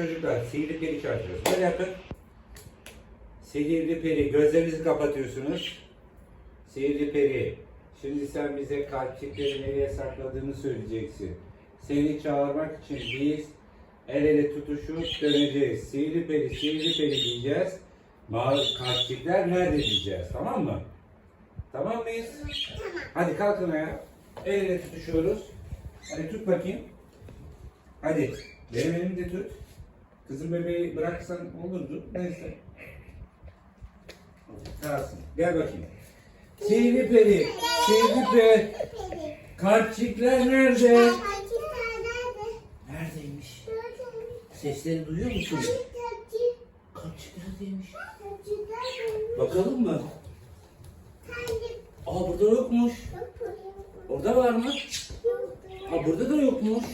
Çocuklar sihirli peri çalışıyoruz. Böyle yapın. Sihirli peri. Gözlerinizi kapatıyorsunuz. Sihirli peri. Şimdi sen bize kalpçikleri nereye sakladığını söyleyeceksin. Seni çağırmak için biz el ele tutuşup döneceğiz. Sihirli peri, sihirli peri diyeceğiz. Kalpçikler nerede diyeceğiz. Tamam mı? Tamam mıyız? Hadi kalkın ayağa. El ele tutuşuyoruz. Hadi tut bakayım. Hadi. Benim elimde tut. Kızım bebeği bıraksan olurdu. Neyse. Kalsın. Gel bakayım. Sihirli peri. Sihirli peri. Kalpçikler nerede? Neredeymiş? Sesleri duyuyor musun? Kalpçik neredeymiş? Bakalım mı? Aa burada yokmuş. Orada var mı? Aa burada da yokmuş.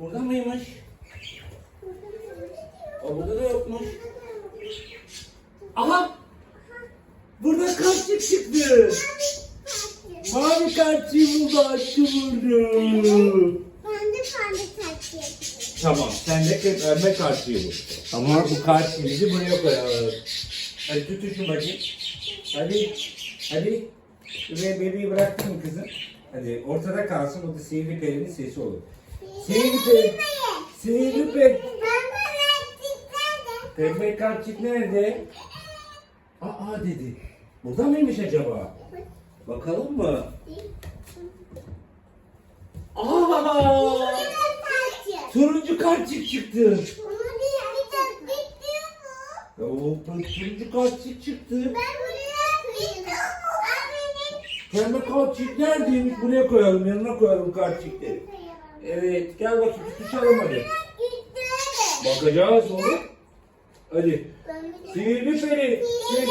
Burada mıymış? Aa burada da yokmuş. Aha! Burada kalpçik çıktı. Mavi kalpçiği buldu aşkı vurdu. Tamam sen de pembe kalpçiği bul. Ama bu kalpçiğimizi buraya koyalım. Hadi tutuşun bakayım. Hadi. Hadi. Şuraya bebeği bıraktın mı kızım? Hadi ortada kalsın o da sihirli perinin sesi olur. Sihirli peri. Sihirli peri. Pembe kalpçik nerede? Aa dedi. Burada mıymış acaba? Bakalım mı? Aa! Turuncu kalpçik çıktı. Oo, turuncu kalpçik çıktı. Pembe kalpçik neredeymiş? Buraya koyalım, yanına koyalım kalpçikleri. Evet, gel bakayım tutuşalım hadi. Bakacağız oğlum. Hadi. Sihirli peri. Sihirli...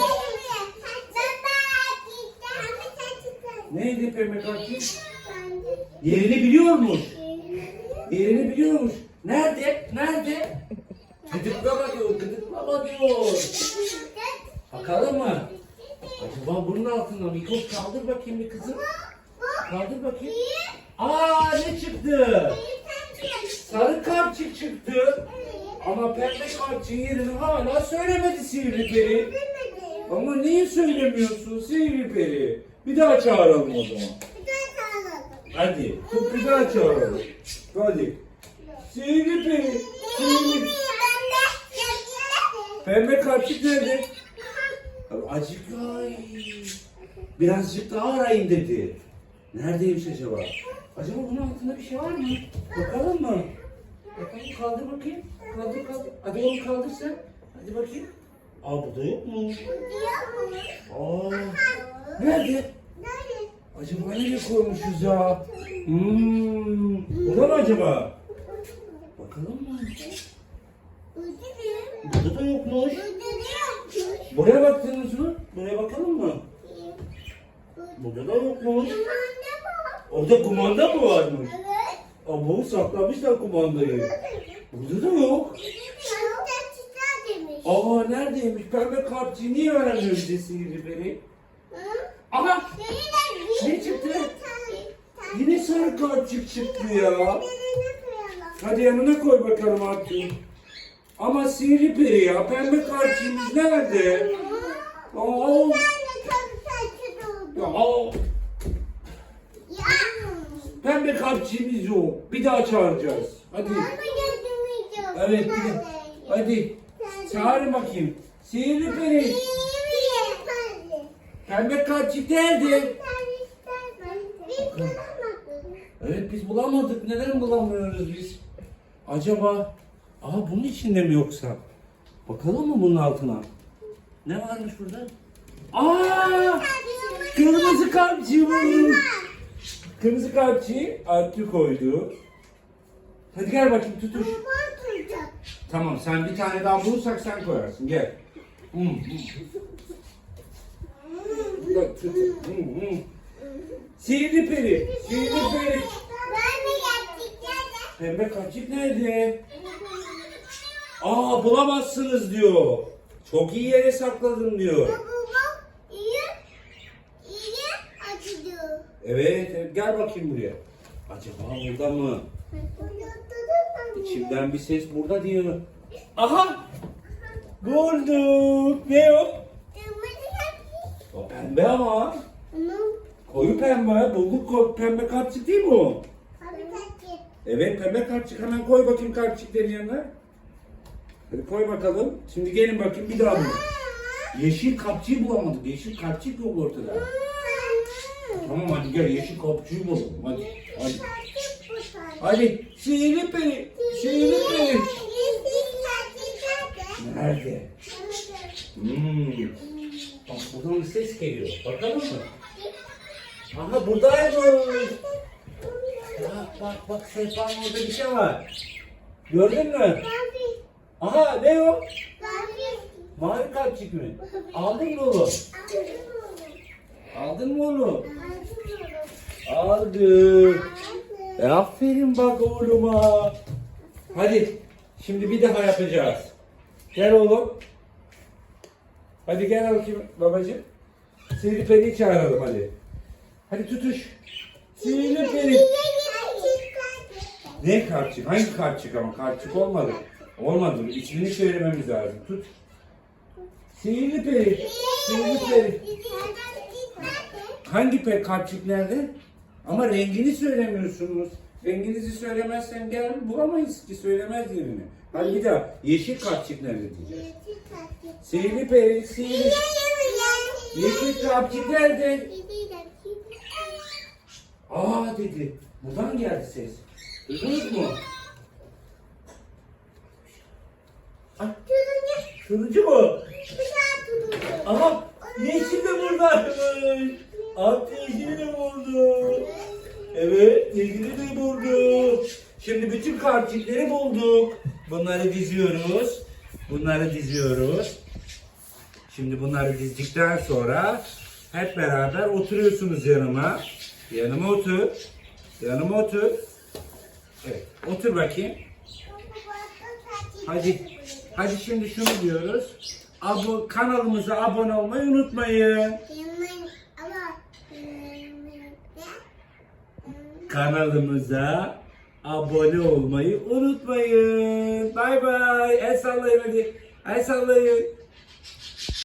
Neydi pembe kalpçik? Yerini biliyormuş. Yerini biliyormuş. Nerede? Nerede? Gıdıklama diyor, gıdıklama diyor. Bakalım mı? Acaba bunun altında mikrop kaldır bakayım bir kızım. Kaldır bakayım. Aa ne çıktı? Sarı kalpçik çıktı. Ama pembe kalpçiğin yerini hala söylemedi sihirli peri. Ama niye söylemiyorsun sihirli peri? Bir daha çağıralım o zaman. Hadi tut bir daha çağıralım. Hadi. Sihirli peri. Sihirli Pembe kalpçik nerede? Acık ay. Birazcık daha arayın dedi. Neredeymiş acaba? Acaba bunun altında bir şey var mı? Bakalım mı? Bakalım kaldır bakayım. Kaldır kaldır. Hadi oğlum kaldır sen. Hadi bakayım. Aa burada yok mu? Aa. Nerede? Acaba nereye koymuşuz ya? Hmm. Burada mı acaba? Bakalım mı? Burada da yokmuş. Buraya baktınız mı? Buraya bakalım mı? Burada da yokmuş. Orada kumanda mı varmış? Ama saklamışlar kumandayı. Burada da yok. Aa neredeymiş? Pembe kapçı niye bize sihirli peri? Aha Ne çıktı? yine sarı kapçık çıktı ya. Hadi yanına koy bakalım artık. Ama sihirli peri ya. Pembe kapçığımız nerede? Aa, ya, pembe kapçığımız yok. Bir daha çağıracağız. Hadi. Evet bir de. Hadi. Çağırın bakayım. Sihirli peri. Pembe kapçık nerede? Evet biz bulamadık. Neden bulamıyoruz biz? Acaba Aa bunun içinde mi yoksa? Bakalım mı bunun altına? Ne varmış burada? Aa! Kırmızı kalpçi buldum. Kırmızı kalpçiyi Artü koydu. Hadi gel bakayım tutuş. Tamam sen bir tane daha bulursak sen koyarsın. Gel. Hmm, hmm. Bak, tut. Hmm, hmm. Sihirli peri. Sihirli peri. Pembe kalpçik nerede? Aa bulamazsınız diyor. Çok iyi yere sakladım diyor. Evet, evet gel bakayım buraya. Acaba burada mı? İçimden bir ses burada diyor. Aha! Bulduk. Ne o? O pembe ama. Koyu pembe. Bulduk pembe kartçık değil mi o? Evet pembe kartçık. Hemen koy bakayım kartçıkların yanına. Hadi koy bakalım. Şimdi gelin bakayım bir daha bulun. Yeşil kapçıyı bulamadık. Yeşil kapçık yok ortada. Tamam hadi gel yeşil kapçıyı bulalım. Hadi. Hadi. Hadi. Sihirli peri. Sihirli peri. Nerede? Hmm. Bak buradan bir ses geliyor. Bakalım mı? Aha buradaymış. Bak bak bak sehpanın orada bir şey var. Gördün mü? Aha ne o? Mavi kalpçik mi? Aldın mı onu? Aldın mı onu? Aldım. E, aferin bak oğluma. Hadi şimdi bir daha yapacağız. Gel oğlum. Hadi gel bakayım babacığım. Sihirli periyi çağıralım hadi. Hadi tutuş. Sihirli peri. Ne kartçık? Hangi kartçık ama? Kartçık olmadı. Olmadı. İsmini söylememiz lazım. Tut. Sihirli peri. Sihirli peri. Hangi pe kartçık nerede? Ama rengini söylemiyorsunuz. Renginizi söylemezsen gel bulamayız ki söylemez yerini. Hadi bir daha. Yeşil kartçık nerede diyeceğiz. Sihirli peri, sihirli. Yeşil kartçık nerede? Aa dedi. Buradan geldi ses. Duydunuz mu? Ay, Kılıcı mı? Aha yeşil de buradaymış. At yeşili de buldu. Evet yeşili de buldu. Şimdi bütün kartçikleri bulduk. Bunları diziyoruz. Bunları diziyoruz. Şimdi bunları dizdikten sonra hep beraber oturuyorsunuz yanıma. Yanıma otur. Yanıma otur. Evet. Otur bakayım. Hadi. Hadi şimdi şunu diyoruz. Abo kanalımıza abone olmayı unutmayın. Kanalımıza abone olmayı unutmayın. Bay bay. El sallayın hadi. El sallayın.